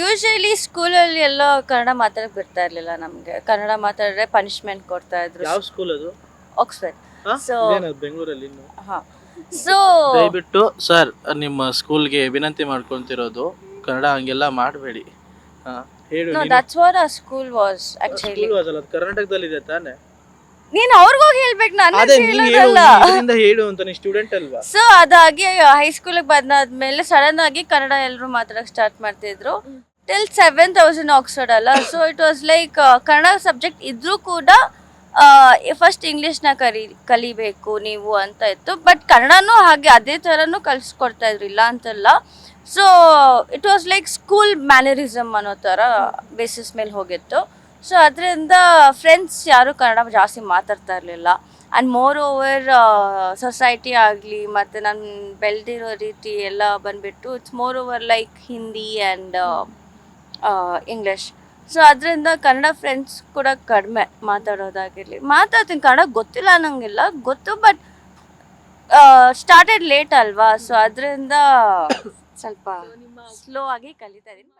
Usually ಸ್ಕೂಲಲ್ಲಿ ಎಲ್ಲ ಕನ್ನಡ ಮಾತಾಡಕ್ ಬಿಡ್ತಾ ಇರ್ಲಿಲ್ಲ ನಮಗೆ. ಕನ್ನಡ ಮಾತಾಡಿದ್ರೆ ಪನಿಷ್ಮೆಂಟ್ ಕೊಡ್ತಾ ಇದ್ರು. ಯಾವ ಸ್ಕೂಲ್ ಅದು? ಆಕ್ಸ್ಫರ್ಡ್ ಸೊ ಬೆಂಗಳೂರಲ್ಲಿ ಇನ್ನು? ಹಾ. ಸೊ ದಯವಿಟ್ಟು ಸರ್ ನಿಮ್ಮ ಸ್ಕೂಲ್ಗೆ ವಿನಂತಿ ಮಾಡ್ಕೊಂತಿರೋದು ಕನ್ನಡ ಹಂಗೆಲ್ಲ ಮಾಡಬೇಡಿ. ಹೇಳು ನೋ ದಟ್ಸ್ ವಾಟ್ ಆ ಸ್ಕೂಲ್ ವಾಸ್ ಆಕ್ಚುಲಿ ಸ್ಕೂಲ್ ಅಲ್ಲ ಕರ್ನಾಟಕದಲ್ಲಿ ಕರ್ನಾಟಕದಲ್ಲಿದೆ ತಾನೆ. ನೀನ್ ಅವ್ರಿಗೋಗಿ ಹೇಳ್ಬೇಕು ನಾನು ಅದೇ ನೀನ್ ಹೇಳು ಹೇಳೋದಲ್ಲ. ಇದರಿಂದ ಹೇಳು ಅಂತ ನೀ ಸ್ಟೂಡೆಂಟ್ ಅಲ್ವಾ? ಸೊ ಅದಾಗಿ ಹೈಸ್ಕೂಲಿಗೆ ಬಂದಾದ್ಮೇಲೆ ಸಡನ್ ಆಗಿ ಕನ್ನಡ ಎಲ್ಲರೂ ಮಾತಾಡಕ್ ಸ್ಟಾರ್ಟ್ ಮಾಡ್ತಿದ್ರು. ಟಿಲ್ ಸೆವೆನ್ ತೌಸಂಡ್ ಆಕ್ಸ್ಫರ್ಡ್ ಅಲ್ಲ. So it was like Kannada subject ಇದ್ರೂ ಕೂಡ ಫಸ್ಟ್ ಇಂಗ್ಲೀಷ್ನ ಕಲಿ ಕಲಿಬೇಕು ನೀವು ಅಂತ ಇತ್ತು. ಬಟ್ ಕನ್ನಡನೂ ಹಾಗೆ ಅದೇ ಥರನೂ ಕಲಿಸ್ಕೊಡ್ತಾ ಇದ್ರು ಇಲ್ಲ ಅಂತಲ್ಲ. So it was like school mannerism ಅನ್ನೋ ಥರ ಬೇಸಿಸ್ ಮೇಲೆ ಹೋಗಿತ್ತು. ಸೊ ಅದರಿಂದ ಫ್ರೆಂಡ್ಸ್ ಯಾರು ಕನ್ನಡ ಜಾಸ್ತಿ ಮಾತಾಡ್ತಾ ಇರಲಿಲ್ಲ. ಆ್ಯಂಡ್ ಮೋರ್ ಓವರ್ ಸೊಸೈಟಿ ಆಗಲಿ ಮತ್ತು ನಾನು ಬೆಳೆದಿರೋ ರೀತಿ ಎಲ್ಲ ಬಂದುಬಿಟ್ಟು it's more over like Hindi and English so ಅದರಿಂದ ಕನ್ನಡ ಫ್ರೆಂಡ್ಸ್ ಕೂಡ ಕಡಿಮೆ ಮಾತಾಡೋದಾಗಿರಲಿ. ಮಾತಾಡ್ತೀನಿ ಕನ್ನಡ ಗೊತ್ತಿಲ್ಲ ಅನ್ನೋಂಗಿಲ್ಲ ಗೊತ್ತು ಬಟ್ ಸ್ಟಾರ್ಟೆಡ್ ಲೇಟ್ ಅಲ್ವಾ? ಸೊ ಅದರಿಂದ ಸ್ವಲ್ಪ ಸ್ಲೋ ಆಗಿ ಕಲಿತಾ ಇದ್ದೀನಿ.